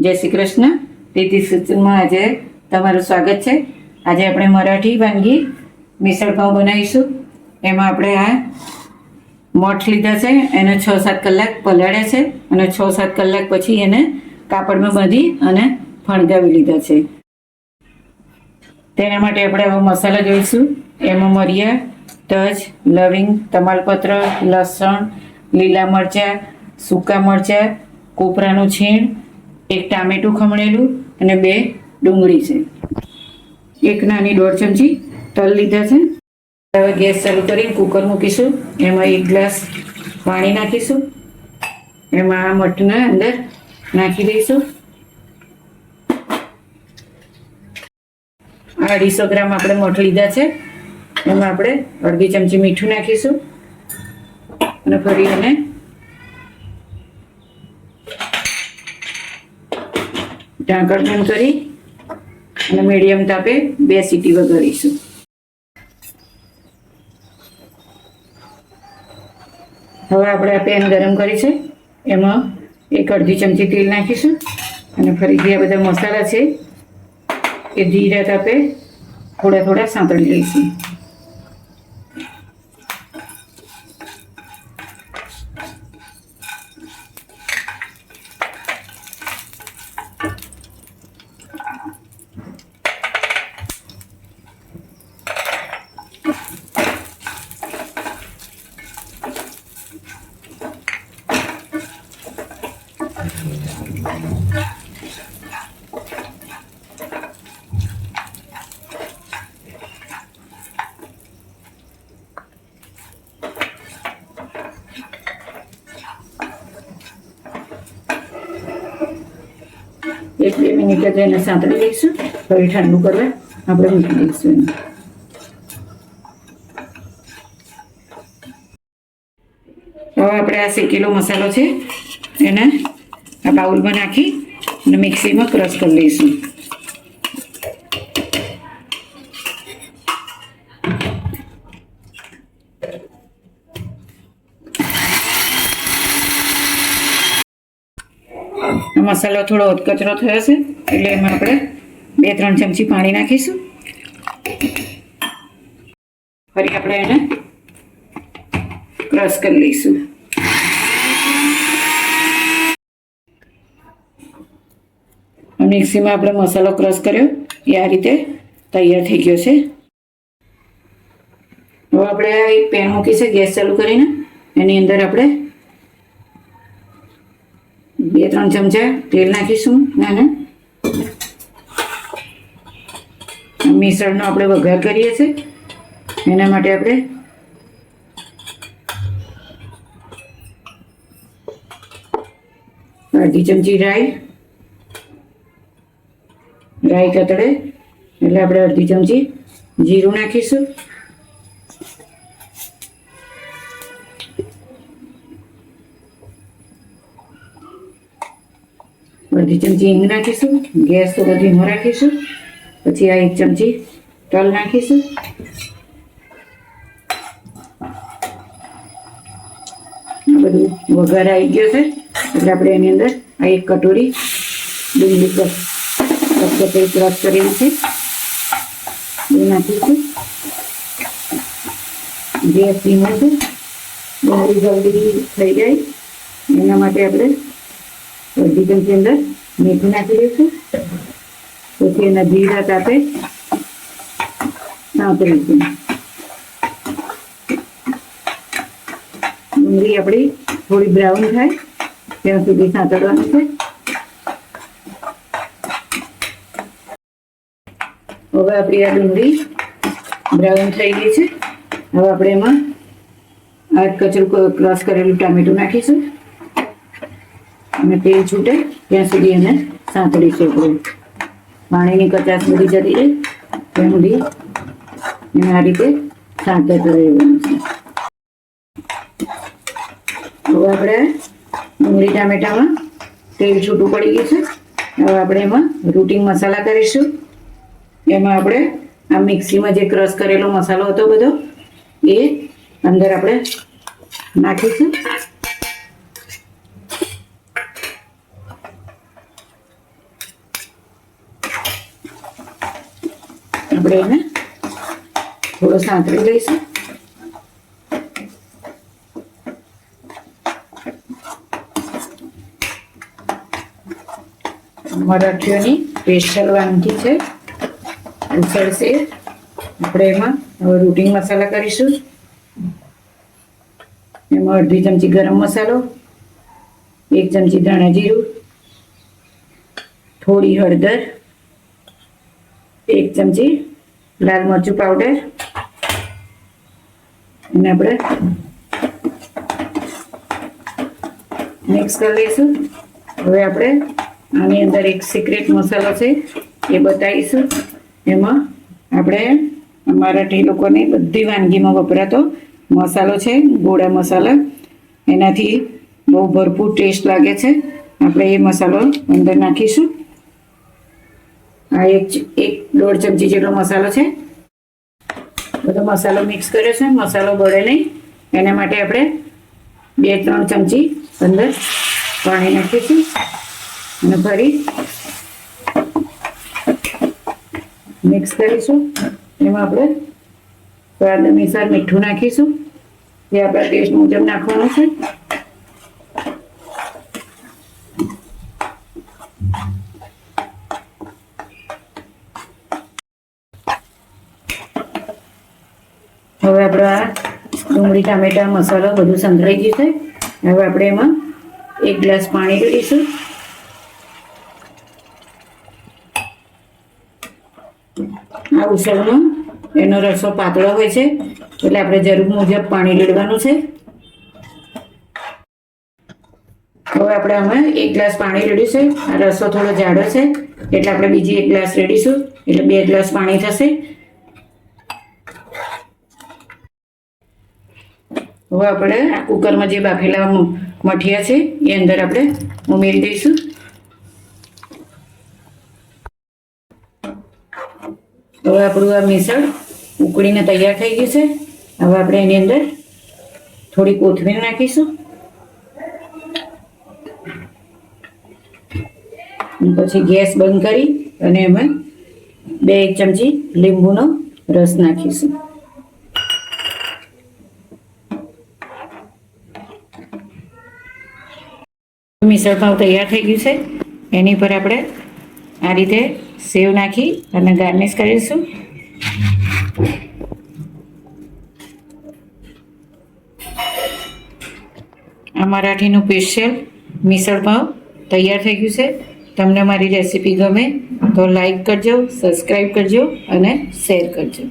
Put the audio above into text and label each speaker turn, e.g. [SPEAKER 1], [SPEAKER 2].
[SPEAKER 1] જય શ્રી કૃષ્ણ. પ્રીતિ સૂચનમાં આજે તમારું સ્વાગત છે. આજે આપણે મરાઠી વાનગી મિસળ પાઉં બનાવીશું. એમાં આપણે આ મઠ લીધા છે, એને છ સાત કલાક પલાળ્યા છે અને છ સાત કલાક પછી એને કાપડમાં બાંધી અને ફણગાવી લીધા છે. તેના માટે આપણે હવે મસાલા જોઈશું. એમાં મરિયા, તજ, લવિંગ, તમાલપત્ર, લસણ, લીલા મરચાં, સૂકા મરચાં, કોપરાનું છીણ એક ટામેટું ખમણેલું અને બે ડુંગળી છે. એક નાની દોઢ ચમચી તલ લીધા છે. હવે ગેસ ચાલુ કરીને કુકર મૂકીશું. એમાં એક ગ્લાસ પાણી નાખીશું. એમાં આ મઠને અંદર નાખી દઈશું. અઢીસો ગ્રામ આપણે મઠ લીધા છે. એમાં આપણે અડધી ચમચી મીઠું નાખીશું. અને ફરી એને ઢાંકણ બંધ કરી અને મીડિયમ તાપે બે સીટી વગાડીશું. હવે આપણે આ પેન ગરમ કરી છે. એમાં એક અડધી ચમચી તેલ નાખીશું અને ફરીથી આ બધા મસાલા છે એ ધીરા તાપે થોડા થોડા સાંતળી લઈશું. એક, બે મિનિટ જ એને સાંતળી લઈશું. ફરી ઠંડુ કરવા આપણે મૂકી દઈશું એને. હવે આપણે આ શેકેલો મસાલો છે એને આ બાઉલમાં નાખી અને મિક્સીમાં ક્રશ કરી લઈશું મસાલો થોડો કચરો થયો છે એટલે એમાં આપણે બે ત્રણ ચમચી પાણી નાખીશું ફરી આપણે એને ક્રશ કરી લઈશું મિક્સીમાં આપણે મસાલો ક્રશ કર્યો. એ આ રીતે તૈયાર થઈ ગયો છે. હવે આપણે એક પેન મૂકી છે, ગેસ ચાલુ કરીને. એની અંદર આપણે બે, ત્રણ ચમચા તેલ નાખીશું નાના. મિશ્રણનો આપણે વઘાર કરીએ છીએ. એના માટે આપણે અડધી ચમચી રાઈ રાઈ કતડે એટલે આપણે અડધી ચમચી જીરું નાખીશું. અડધી ચમચી હિંગ નાખીશું. ગેસ થોડો ધીમો રાખીશું. પછી આ એક ચમચી તલ નાખીશું. બધું વઘાર આવી ગયો છે. એટલે આપણે એની અંદર આ એક કટોરી ડુંગળી કચકચી ક્રશ કરી છે એ નાખીશું ગેસ ધીમો છે ડુંગળી જલ્દી થઈ જાય. એના માટે આપણે ચમચી અંદર મીઠું નાખી દઈશું. પછી એના જીરા સાથે સાંતળીશું ડુંગળી આપણી થોડી બ્રાઉન થાય. ત્યાં સુધી સાંતળવાની છે. હવે આપણી આ ડુંગળી બ્રાઉન થઈ ગઈ છે. હવે આપણે એમાં આ કચરું ક્રશ કરેલું ટામેટું નાખીશું. અને તેલ છૂટે ત્યાં સુધી એને સાંતળીશું આપણે. પાણીની કચાશ બધી જતી રહે, ત્યાં સુધી એને આ રીતે સાંતળતા રહેવાનું છે. હવે આપણે ડુંગળી ટામેટામાં તેલ છૂટું પડી ગયું છે. હવે આપણે એમાં રૂટિંગ મસાલા કરીશું. એમાં આપણે આ મિક્સીમાં જે ક્રશ કરેલો મસાલો હતો બધો, એ અંદર આપણે નાખીશું. આપણે એને થોડો સાંતળી લઈશું. મરાઠીઓની સ્પેશિયલ વાનગી છે. ઉસળ છે. આપણે એમાં હવે રૂટિંગ મસાલા કરીશું. એમાં અડધી ચમચી ગરમ મસાલો, એક ચમચી ધાણા જીરું, થોડી હળદર, એક ચમચી લાલ મરચું પાવડર અને આપણે મિક્સ કરી લઈશું. હવે આપણે આની અંદર એક સિક્રેટ મસાલો છે, એ બતાવીશું. એમાં આપણે મરાઠી લોકોની બધી વાનગીમાં વપરાતો મસાલો છે, ગોળા મસાલા. એનાથી બહુ ભરપૂર ટેસ્ટ લાગે છે. આપણે એ મસાલો અંદર નાખીશું. આ એક એક દોઢ ચમચી જેટલો મસાલો છે. બધો મસાલો મિક્સ કર્યો છે, મસાલો બળે નહીં. એના માટે આપણે બે, ત્રણ ચમચી અંદર પાણી નાખીશું. અને ફરી મિક્સ કરીશું. એમાં આપણે સ્વાદ અનુસાર મીઠું નાખીશું. જે આપણા ટેસ્ટ મુજબ નાખવાનું છે. હવે આપણે આ ડુંગળી, ટામેટા, મસાલો બધું સંતળાઈ ગયું છે. હવે આપણે એમાં એક ગ્લાસ પાણી રેડીશું આ ઉસળમાં એનો રસો પાતળો હોય છે, એટલે આપણે જરૂર મુજબ પાણી રેડવાનું છે. હવે આપણે આમાં એક ગ્લાસ પાણી રેડીશું આ રસો થોડો જાડો છે, એટલે આપણે બીજી એક ગ્લાસ રેડીશું, એટલે બે ગ્લાસ પાણી થશે. હવે આપણે આ કુકરમાં જે બાફેલા મઠિયા છે, એ અંદર આપણે ઉમેરી દઈશું. હવે આપણું આ મિસળ ઉકળીને તૈયાર થઈ ગયું છે. હવે આપણે એની અંદર થોડી કોથમીર નાખીશું. પછી ગેસ બંધ કરી અને એમાં બે એક ચમચી લીંબુનો રસ નાખીશું. મિસળ પાવ તૈયાર થઈ ગયું છે. એની પર આપણે આ રીતે સેવ નાખી અને ગાર્નિશ કરીશું. આ મરાઠીનું સ્પેશિયલ મિસળ પાવ તૈયાર થઈ ગયું છે. તમને મારી રેસીપી ગમે તો લાઈક કરજો, સબસ્ક્રાઈબ કરજો અને શેર કરજો.